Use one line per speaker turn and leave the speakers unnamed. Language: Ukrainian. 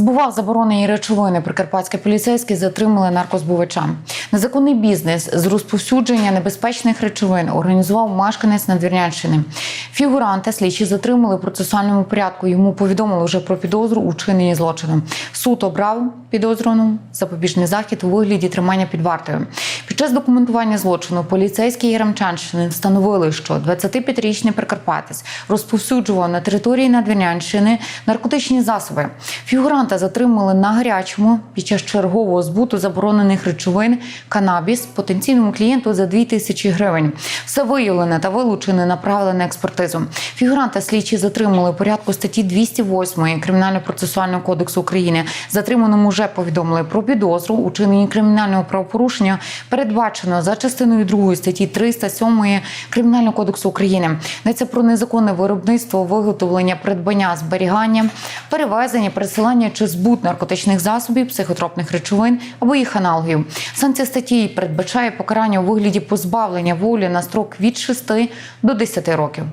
Збував заборонені речовини. Прикарпатські поліцейські затримали наркозбувача. Незаконний бізнес з розповсюдження небезпечних речовин організував мешканець Надвірнянщини. Фігуранта слідчі затримали в процесуальному порядку. Йому повідомили вже про підозру у вчиненні злочину. Суд обрав підозрюваному запобіжний захід у вигляді тримання під вартою. Під час документування злочину поліцейські Яремчанщини встановили, що 25-річний прикарпатець розповсюджував на території Надвірнянщини наркотичні засоби. Фігуранта затримали на гарячому під час чергового збуту заборонених речовин канабіс потенційному клієнту за 2 тисячі гривень. Все виявлене та вилучене направили на експертизу. Фігуранта слідчі затримали у порядку статті 208 Кримінально-процесуального кодексу України. Затриманому вже повідомили про підозру у чиненні кримінального правопорушення, передбачено за частиною 2 статті 307 Кримінального кодексу України. Йдеться про незаконне виробництво, виготовлення, придбання, зберігання, перевезення, пересилання чи збут наркотичних засобів, психотропних речовин або їх аналогів. Санкція статті передбачає покарання у вигляді позбавлення волі на строк від 6 до 10 років.